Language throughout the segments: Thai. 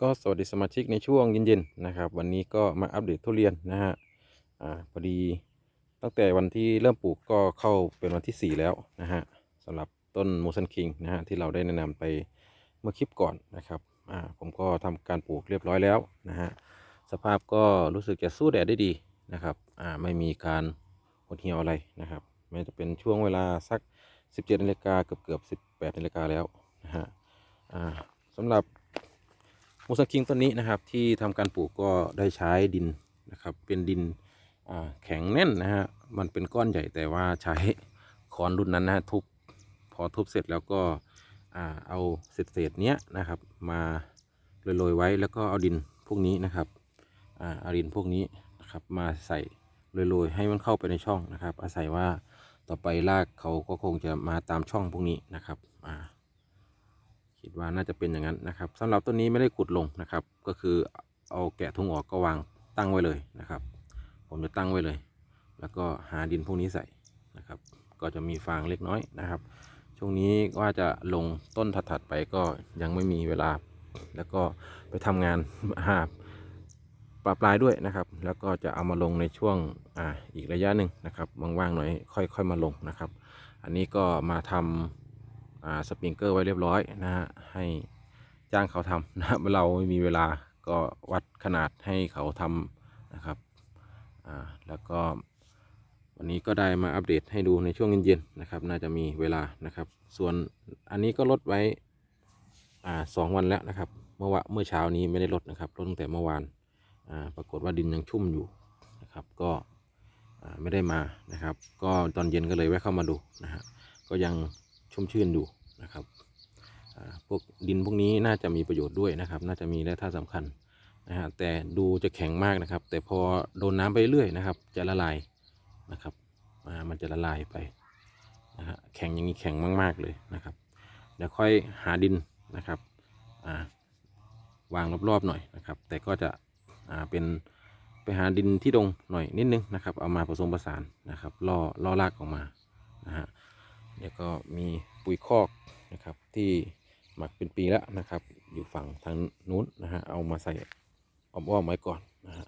ก็สวัสดีสมาชิกในช่วงเย็นๆนะครับ วันนี้ก็มาอัปเดตทุเรียนนะฮะอ่าพอดีตั้งแต่วันที่เริ่มปลูกก็เข้าเป็นวันที่ 4 แล้วนะฮะสำหรับต้นมูสันคิงนะฮะที่เราได้แนะนำไปเมื่อคลิปก่อนนะครับอ่าผมก็ทำการปลูกเรียบร้อยแล้วนะฮะสภาพก็รู้สึกจะสู้แดดได้ดีนะครับอ่าไม่มีการหดเหี่ยวอะไรนะครับแม้จะเป็นช่วงเวลาสัก 17นาฬิกาเกือบเกือบๆ18นาฬิกาแล้วนะฮะอ่าสำหรับ มูสันคิงต้นนี้นะครับที่ทำการปลูกก็ได้ใช้ดินนะครับ เป็นดินแข็งแน่นนะฮะมันเป็นก้อนใหญ่แต่ว่าใช้ค้อนรุ่นนั้นนะฮะทุบพอทุบเสร็จแล้วก็เอาเศษเศษเนี้ยนะครับ มาโรยๆไว้แล้วก็เอาดินพวกนี้นะครับเอาดินพวกนี้นะครับมาใส่โรยๆให้มันเข้าไปในช่องนะครับ อาศัยว่าต่อไปรากเขาก็คงจะมาตามช่องพวกนี้นะครับอ่า คิดว่าน่าจะเป็นอย่างนั้นนะครับสำหรับต้นนี้ไม่ได้ขุดลงนะครับ ก็คือเอาแกะทุ่งออกก็วางตั้งไว้เลยนะครับ ผมจะตั้งไว้เลย แล้วก็หาดินพวกนี้ใส่นะครับ ก็จะมีฟางเล็กน้อยนะครับ ช่วงนี้ว่าจะลงต้นถัดๆไปก็ยังไม่มีเวลา แล้วก็ไปทำงานหาปลาปลายด้วยนะครับ แล้วก็จะเอามาลงในช่วงอ่าอีกระยะหนึ่งนะครับว่างๆหน่อยค่อยค่อยมาลงนะครับ อันนี้ก็มาทำอ่า สปริงเกอร์ไว้เรียบร้อยนะฮะให้จ้างเขาทำนะเราไม่มีเวลาก็วัดขนาดให้เขาทำนะครับอ่าแล้วก็วันนี้ก็ได้มาอัปเดตให้ดูในช่วงเย็นๆนะครับ น่าจะมีเวลานะครับ ส่วนอันนี้ก็ลดไว้อ่าสองวันแล้วนะครับ เมื่อวะเมื่อเช้านี้ไม่ได้ลดนะครับลดตั้งแต่เมื่อวานอ่าปรากฏว่าดินยังชุ่มอยู่นะครับก็อ่าไม่ได้มานะครับ ก็ตอนเย็นก็เลยแวะเข้ามาดูนะฮะก็ยัง ชุ่มชื่นอยู่นะครับพวกดินพวกนี้น่าจะมีประโยชน์ด้วยนะครับ น่าจะมีแร่าตุสำคัญนะฮะแต่ดูจะแข็งมากนะครับ แต่พอโดนน้ำไปเรื่อยนะครับ จะละลายนะครับมันจะละลายไปนะฮะแข็งอย่างนี้แข็งมาก ๆเลยนะครับเดี๋ยวค่อยหาดินนะครับวางรอบๆหน่อยนะครับ แต่ก็จะเป็นไปหาดินที่ดงหน่อยนิดนึงนะครับ เอามาผสมผสานนะครับล่อล่อรากออกมานะฮะ เดี๋ยวก็มีปุ๋ยคอกนะครับที่หมักเป็นปีแล้วนะครับ อยู่ฝั่งทางนู้นนะฮะเอามาใส่อ้อมๆไว้ก่อนนะฮะ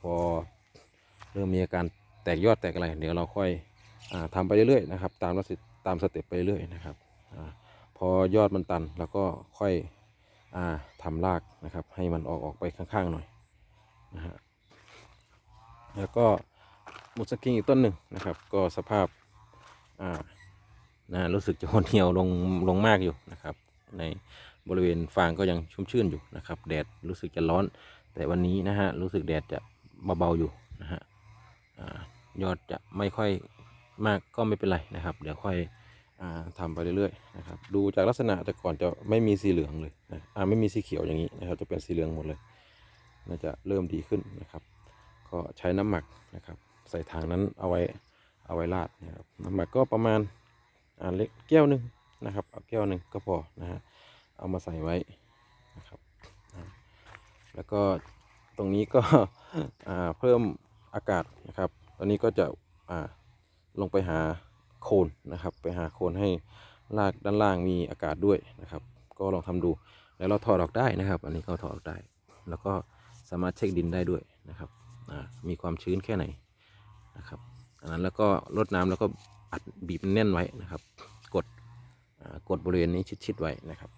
พอเริ่มมีอาการแตกยอดแตกอะไรเดี๋ยวเราค่อยอาทำไปเรื่อยๆนะครับ ตามรสตามสเต็ปไปเรื่อยๆนะครับอพอยอดมันตันแล้วก็ค่อยอาทำรากนะครับ ให้มันออกออกไปข้างๆหน่อยนะฮะแล้วก็มุสกิงอีกต้นหนึ่งนะครับ ก็สภาพอ่า นะรู้สึกจะหดเหี่ยวลงลงมากอยู่นะครับ ในบริเวณฟางก็ยังชุ่มชื่นอยู่นะครับ แดดรู้สึกจะร้อน แต่วันนี้นะฮะรู้สึกแดดจะเบาๆอยู่นะฮะยอดจะไม่ค่อยมากก็ไม่เป็นไรนะครับ เดี๋ยวค่อยอ่าทำไปเรื่อยๆนะครับดูจากลักษณะแต่ก่อนจะไม่มีสีเหลืองเลยนะไม่มีสีเขียวอย่างนี้นะครับ จะเป็นสีเหลืองหมดเลยน่าจะเริ่มดีขึ้นนะครับ ก็ใช้น้ำหมักนะครับ ใส่ถังนั้นเอาไว้เอาไว้ราดนะครับน้ำหมักก็ประมาณ เล็กแก้วหนึ่งนะครับ เอาแก้วหนึ่งก็พอนะฮะ เอามาใส่ไว้นะครับแล้วก็ตรงนี้ก็อ่าเพิ่มอากาศนะครับ ตอนนี้ก็จะอ่าลงไปหาโคนนะครับ ไปหาโคนให้รากด้านล่างมีอากาศด้วยนะครับ ก็ลองทำดูแล้วเราถอดออกได้นะครับ อันนี้ก็ถอดออกได้ แล้วก็สามารถเช็คดินได้ด้วยนะครับอ่ามีความชื้นแค่ไหนนะครับอันนั้นแล้วก็ลดน้ำแล้วก็ อัดบีบมันแน่นไว้นะครับ กดกดบริเวณนี้ชิดๆไว้นะครับ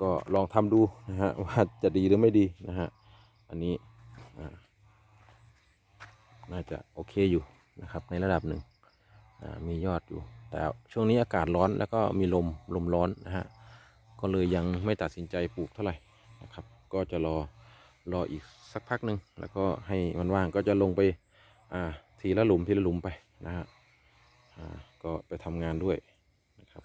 ก็ลองทำดูนะฮะว่าจะดีหรือไม่ดีนะฮะอันนี้น่าจะโอเคอยู่นะครับในระดับหนึ่งมียอดอยู่ แต่ช่วงนี้อากาศร้อนแล้วก็มีลมลมร้อนนะฮะก็เลยยังไม่ตัดสินใจปลูกเท่าไหร่นะครับ ก็จะรอรออีกสักพักหนึ่งแล้วก็ให้มันว่างก็จะลงไปอ่า ทีละหลุมทีละหลุมไปนะฮะก็ไปทำงานด้วยนะครับ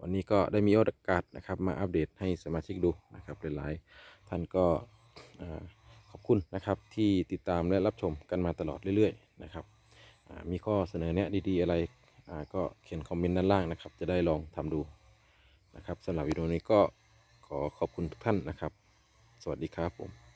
วันนี้ก็ได้มีโอกาสนะครับมาอัปเดตให้สมาชิกดูนะครับหลายๆท่านก็ขอบคุณนะครับที่ติดตามและรับชมกันมาตลอดเรื่อยๆนะครับมีข้อเสนอแนะดีๆอะไรก็เขียนคอมเมนต์ด้านล่างนะครับ จะได้ลองทำดูนะครับสำหรับวิดีโอนี้ก็ขอขอบคุณทุกท่านนะครับ สวัสดีครับผม